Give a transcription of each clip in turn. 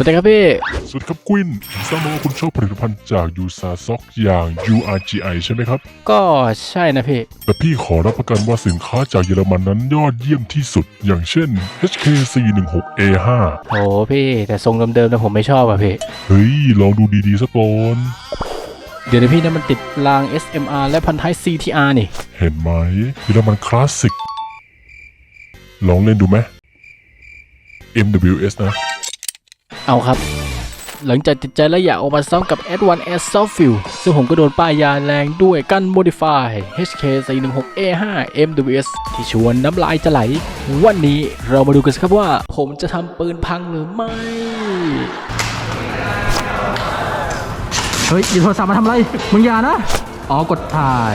วัสดีครับพี่ สวัสดีครับกวินผมทราบมาว่าคุณชอบผลิตภัณฑ์จากยูซาซ็อกอย่าง URGI ใช่ไหมครับ ก็ใช่นะพี่ แต่พี่ขอรับประกันว่าสินค้าจากเยอรมันนั้นยอดเยี่ยมที่สุด อย่างเช่น HKC16A5 โหพี่ แต่ทรงเดิมๆนะผมไม่ชอบอะพี่ เฮ้ย ลองดูดีๆสักก่อนเดี๋ยวนะพี่นะมันติดราง SMR และพันท้าย CTR นี่ เห็นไหมเยอรมันคลาสสิก ลองเล่นดูไหม MWS นะ เอาครับ หลังจากติดใจและอยากออกมาซ้อมกับ Ad1 Air Soft Fuel ซึ่งผมก็โดนป้ายยาแรงด้วยกัน Modify HK416A5 MWS ที่ชวนน้ำลายจะไหล วันนี้เรามาดูกันสิครับว่า ผมจะทำปืนพังหรือไม่ เฮ้ยหยิบโทรศัพท์มาทำอะไร มึงอย่านะ อ๋อกดถ่าย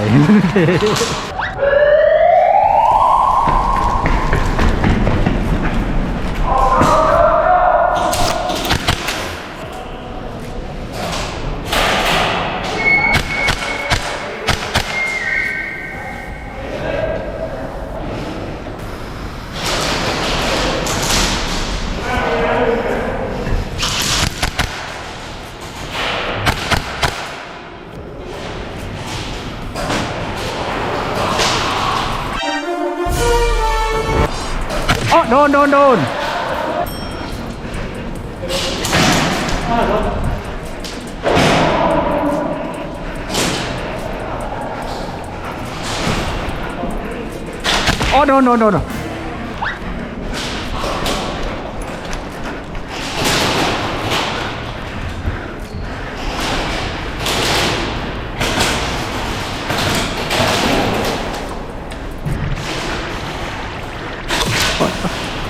อ๋อโดนโด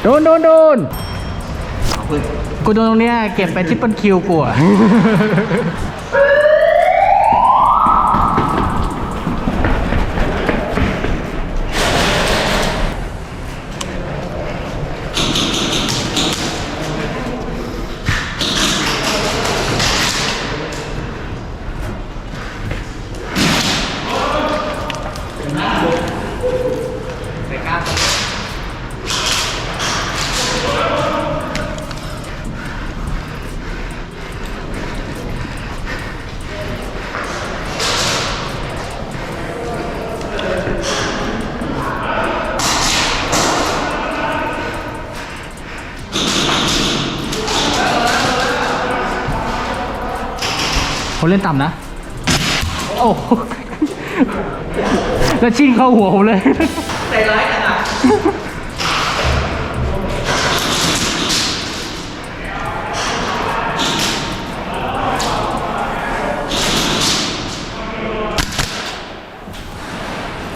โดนอ๋อโดนโดนโดนโดนโดนโดนกูโดนตรงเนี้ยเก็บไปที่เปิลคิวกูอะ คนเล่นต่ำนะ โอ้โหแล้วชิงเข้าหัวผมเลย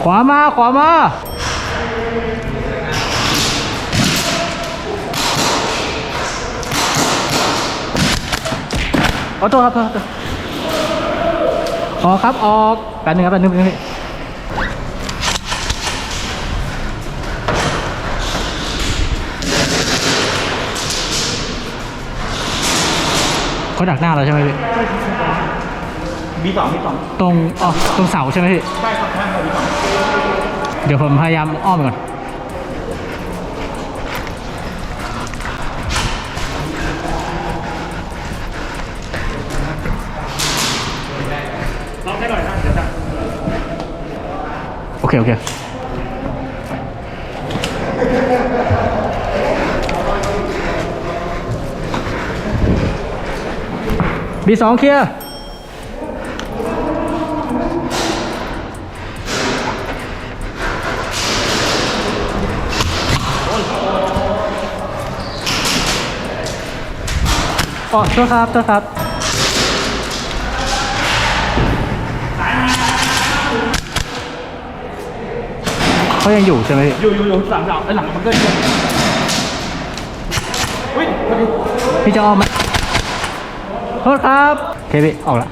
ขวามา ขวามาขอโทษครับข อโทษอ๋อครับออกแป๊บนึงครับแป๊บนึงแป๊บนึงเขาดักหน้าเราใช่ไหมพี่บีสองบีสองตรงอ๋อตรงเสาใช่ไหมพี่ใช่ครับใช่ครับบีสองเดี๋ยวผมพยายามอ้อมไปก่อน โอเคบีสองเคลียร์อ๋อโทษครับโทษครับ เขายังอยู่ใช่ไหมพี่อยู่อยู่อยู่หลังหลังไอ้หลังมันก็เยอะอุ้ยพอดีพี่จะออกไหมโทษครับโอเคพี่ออกละ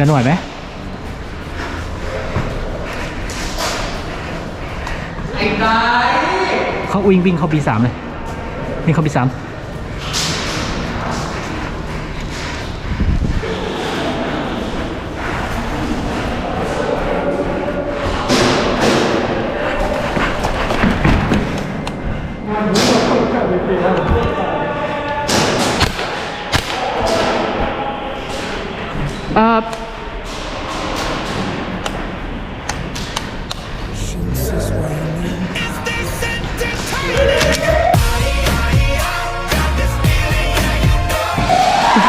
เดินไหวไหมเขาวิ่งวิ่งเข้าปีสามเลยวิ่งเข้าปีสาม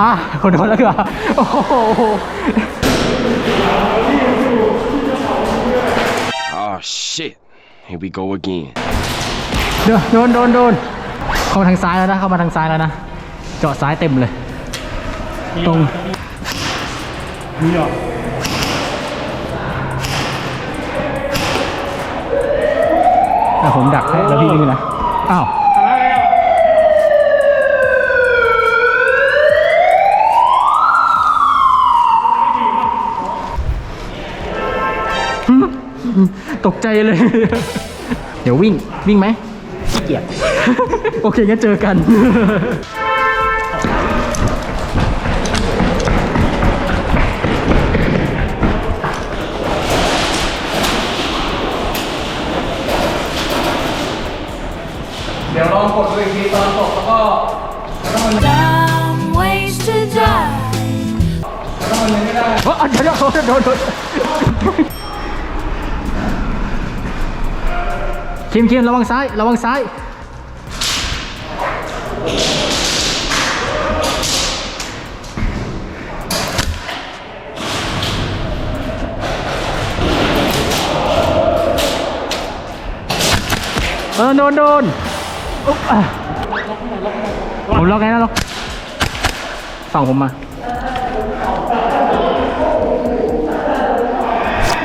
อะคนโดนแล้วเหรอโอ้โห Oh shit. Here we go again. เดี๋ยวโดนโดนโดนเข้ามาทางซ้ายแล้วนะ เข้ามาทางซ้ายแล้วนะ เจาะซ้ายเต็มเลย ตรงมีเหรออะผมดักให้แล้วพี่นี่นะ อ้าว ตกใจเลย เดี๋ยววิ่งวิ่งไหมขี้เกียจโอเคงั้นเจอกันเดี๋ยวลองกดดูอีกทีตอนตกแล้วก็ Some ways to die. เอ้ยเดี๋ยวเดี๋ยวโดนโดนโดน คิมคิมระวังซ้าย ระวังซ้าย เออ โดนโดนอุ๊บอะผมล็อกไงนะล็อกส่องผมมา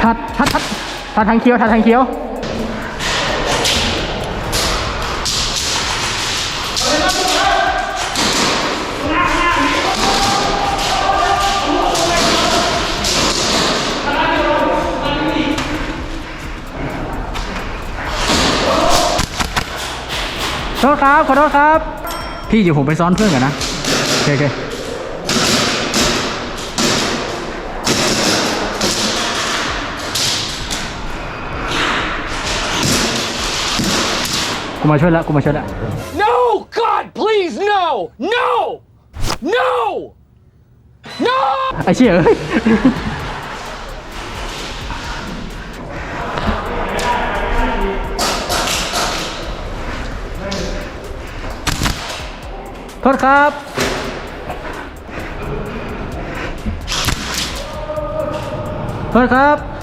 ทัดทัดทัดทัดทางเคี้ยวทัดทางเคี้ยว โทษครับ ขอโทษครับ พี่เดี๋ยวผมไปซ้อนเพื่อนก่อนนะ โอเคโอเคกูมาช่วยแล้วกูมาช่วยแล้ว No God please no no no no ไอ้เชี่ยเอ้ย ทษครับ โทษครับ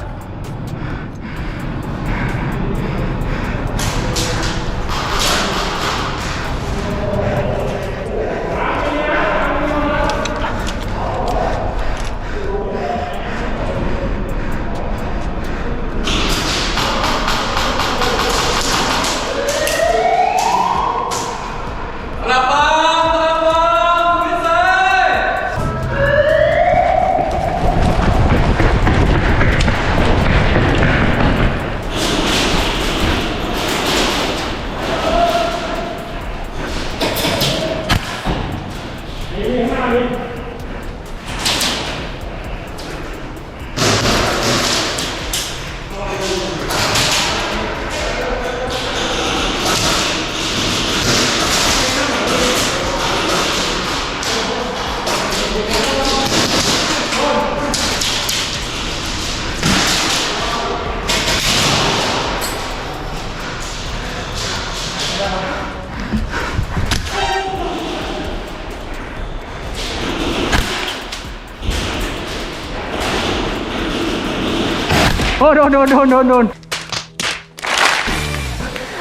นโดนโดนโดน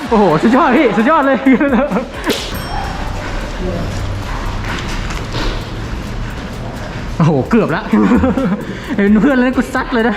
โอ้โห สุดยอดพี่ สุดยอดเลย โอ้โห เกือบละ เห็นเพื่อนแล้วกูซัดเลยนะ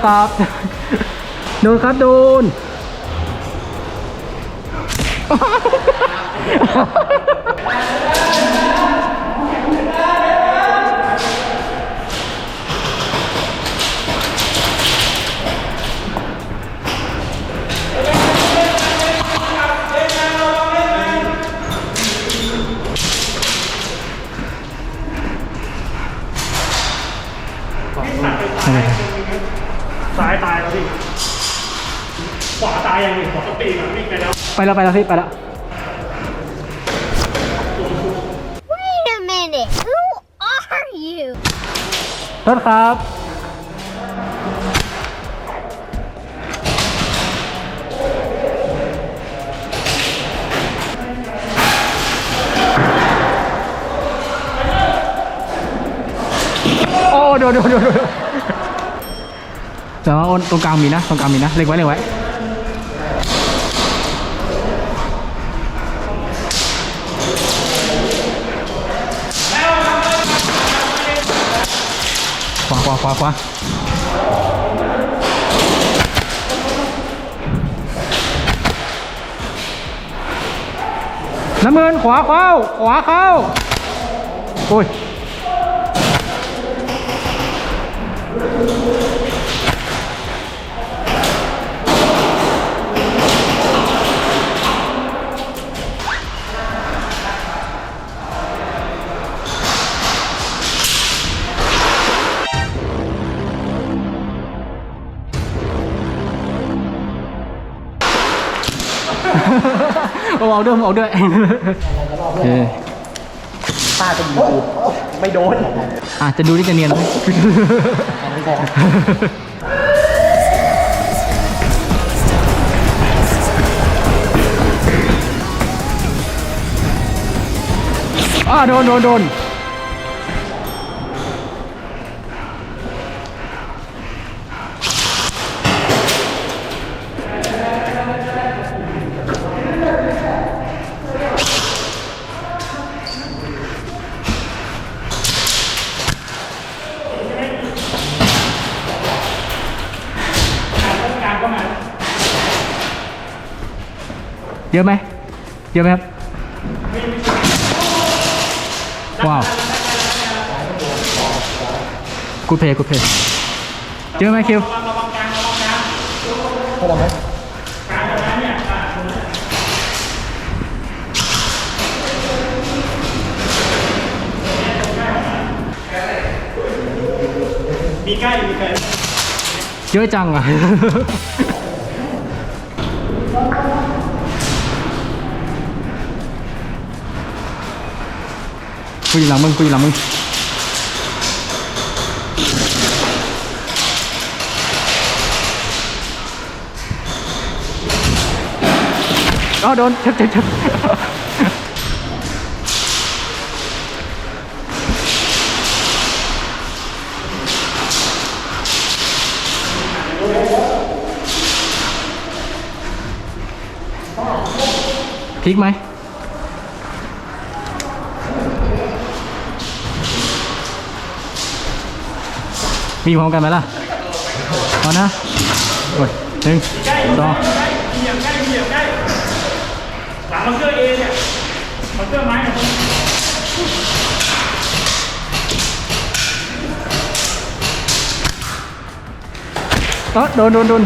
โทษครับ โดนครับโดน ซ้ายตายแล้วพี่ ขวาตายยังอีกขวาตีมันวิ่งไปแล้วไปแล้วไปแล้วพี่ไปแล้ว Wait a minute. Who are you? โทษครับ โอ้โดนโดนโดนโดน แต่ว่าโอนตรงกลางมีนะตรงกลางมีนะเล็งไว้เล็งไว้ขวาขวาขวาขวาน้ำเงินขวาเข้า ขวาเข้า โอ้ย เอาด้วยเอาด้วยเออป้าจะยิงกูไม่โดนอะจะดูที่จะเนียนไหมอ่าโดนโดนโดน เยอะไหมเยอะไหมครับว้าวกูเพย์กูเพย์เจอไหมคิวมีใกล้มีใกล้เยอะจังอะ กูอยู่หลังมึงกูอยู่หลั มีพร้อมกันไหมล่ะเอานะกดหนึ่งสองมีอย่างใกล้มีอย่างใกล้หลังมันเกอร์เอเนี่ยมันเกอร์ไม้เนี่ยเออโดนโดนโดน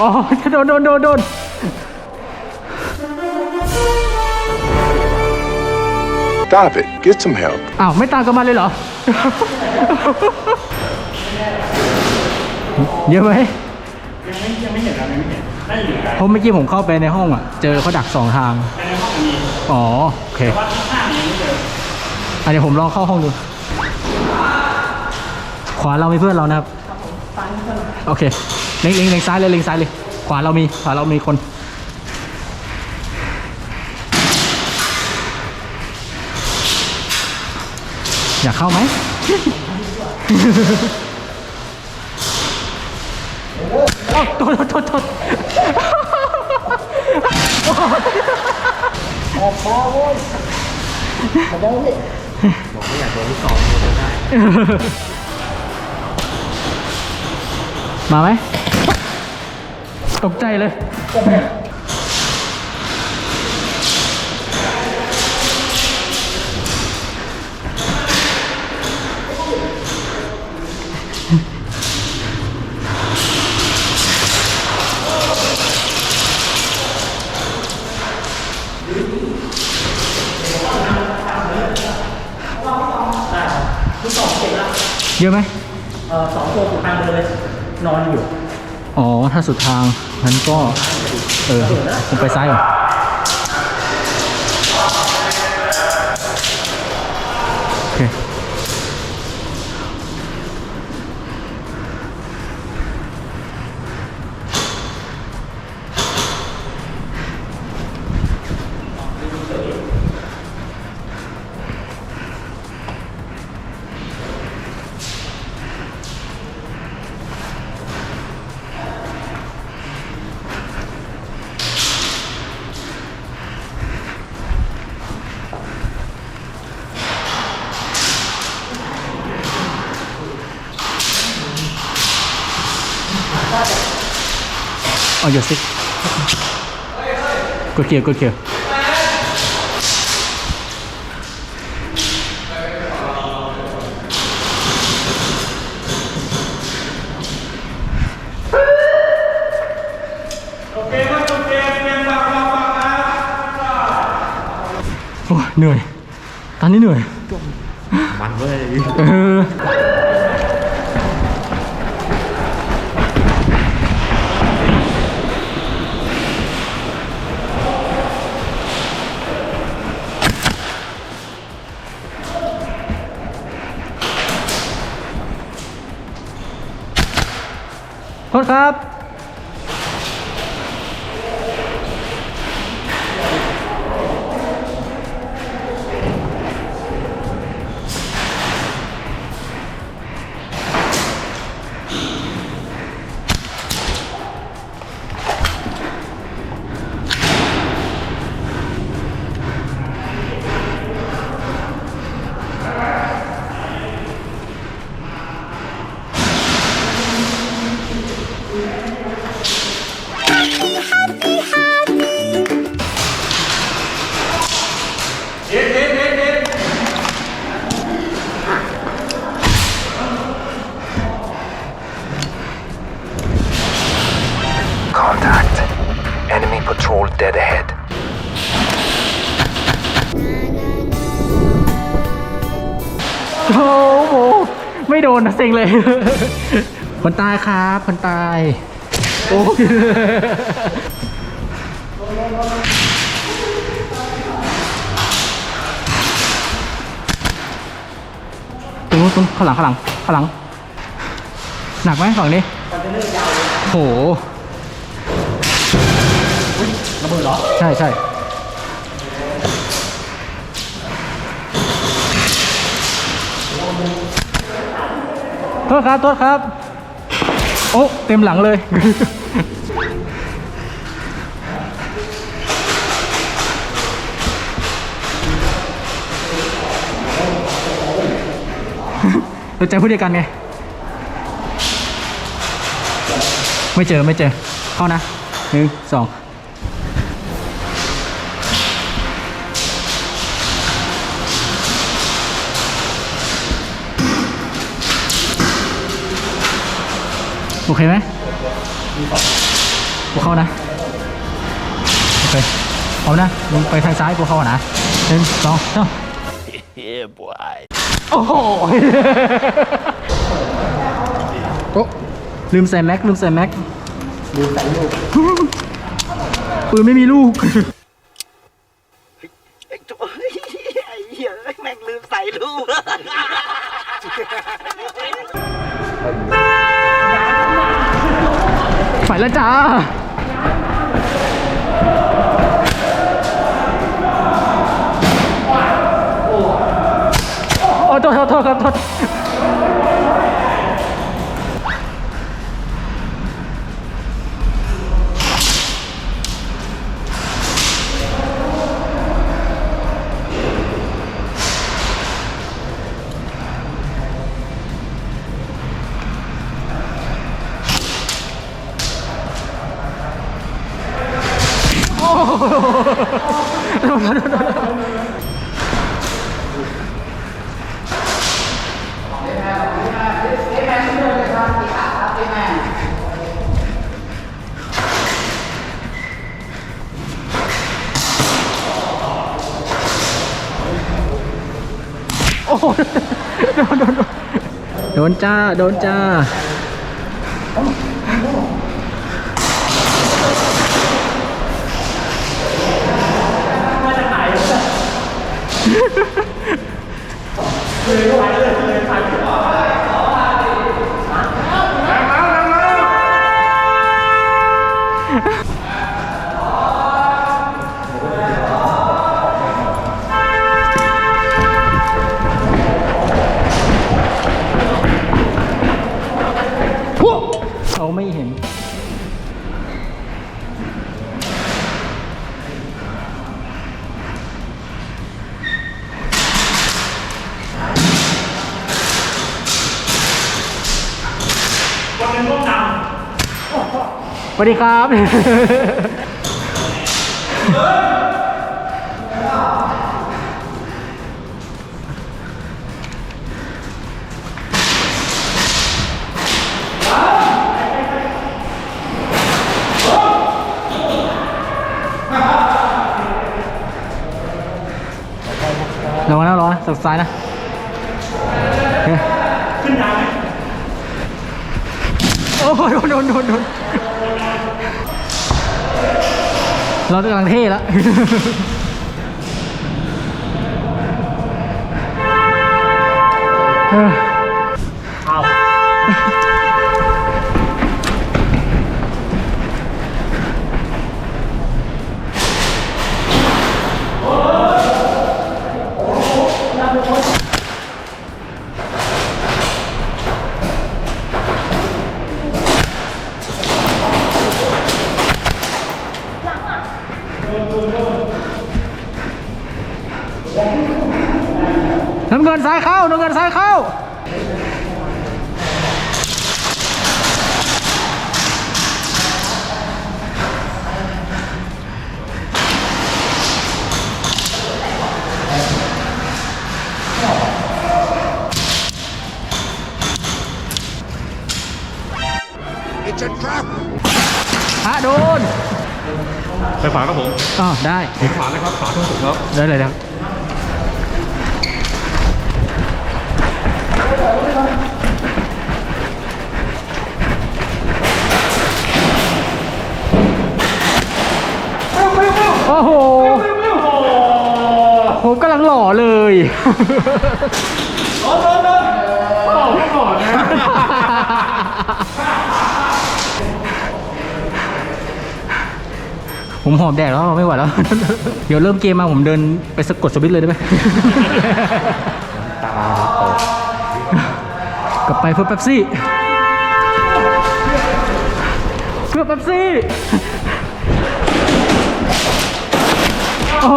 อ๋อโดนโดนโดนโดน Stop it get some help อ้าวไม่ตามกันมาเลยเหรอ เยอะไหมยังไม่ยังไม่เห็นอะไรไม่เห็นได้อยู่ไกลเพราะเมื่อกี้ผมเข้าไปในห้องอะ เจอเขาดักสองทางแต่ในห้องมันมีอ๋อโอเคว่าที่ข้างยังไม่เจออะเดี๋ยวผมลองเข้าห้องดู ขวาเรามีเพื่อนเรานะครับ โอเค เล็งเล็งเล็งซ้ายเลยเล็งซ้ายเลยขวาเรามีขวาเรามีคนอยากเข้าไหมโอ้โทษโทษโทษมาไหม ตกใจเลยเยอะไหม เออสองตัวอยู่ทางเดินเลย นอนอยู่ อ๋อ ถ้าสุดทาง งั้นก็ เออผมไปซ้ายก่อน เอาอย่าซิกกดเกียร์ก ไม่โดนนะเซ็งเลย คนตายครับคนตาย โอ้ตรงนู้นนู้นนู้นข้างหลังข้างหลังข้างหลัง หนักไหมฝั่งนี้โหระเบิดเหรอ ใช่ใช่ โทษครับโทษครับ โอ้เต็มหลังเลย เราเจอผู้เดียวกันไง ไม่เจอไม่เจอ เข้านะหนึ่งสอง โอเคไหมกูเข้านะ โอเคเอานะมึงไปทางซ้ายกูเข้านะหนึ่งสองสาม Yeah, boy. โอ้โหโอ้ลืมใส่แม็ก ลืมใส่แม็ก ลืมใส่ลูก ปืนไม่มีลูกไอ้เหี้ยแม่งลืมใส่ลูก แล้วจ้าโอ้โทษโทษครับโทษ โอ้โดนโดนจ้า โดนจ้าโดนจ้าเขา วัสดีครับระวังนะระวังนะสักซ้ายนะโอเคำขึ้นยาวไหมโอ้โหโดนโดนโดนโดน รากำลังเท่แล้วเออเอา อได้ฝาเลยครับฝาทุ่งสุกครับ ได้เลยครับโอ้โห ผมกำลังหล่อเลย ผมหอบแดดแล้วไม่ไหวแล้ว เดี๋ยวเริ่มเกมมาผมเดินไปสะกดสวิตช์เลยได้ไหมกลับไปเพื่อแป๊บซี่ เพื่อแป๊บซี่อ้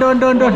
โดนโดนโดน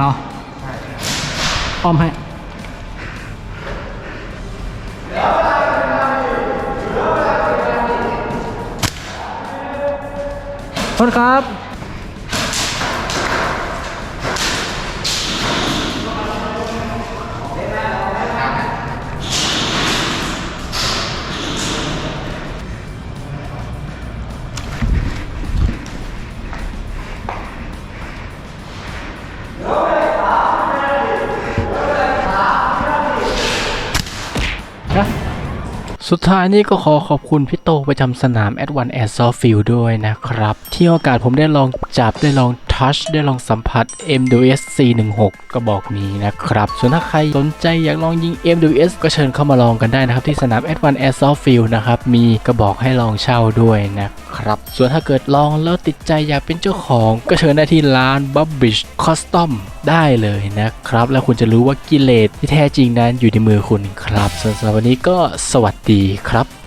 โดนขวาเหรออ้อมให้ สุดท้ายนี้ก็ขอขอบคุณพี่โตประจำสนาม a d v a n c e Air Soft Field ด้วยนะครับ ที่โอกาสผมได้ลองจับได้ลอง ทัชได้ลองสัมผัส MWS C16 กระบอกนี้นะครับ ส่วนถ้าใครสนใจอยากลองยิง MWS ก็เชิญเข้ามาลองกันได้นะครับ ที่สนาม a d v a n Air Soft Field นะครับ มีกระบอกให้ลองเช่าด้วยนะครับ ส่วนถ้าเกิดลองแล้วติดใจอยากเป็นเจ้าของ ก็เชิญได้ที่ร้าน b u b b i s h Custom ได้เลยนะครับ แล้วคุณจะรู้ว่ากิเลสที่แท้จริงนั้นอยู่ในมือคุณครับส่วนสำหรับวันนี้ก็สวัสดีครับ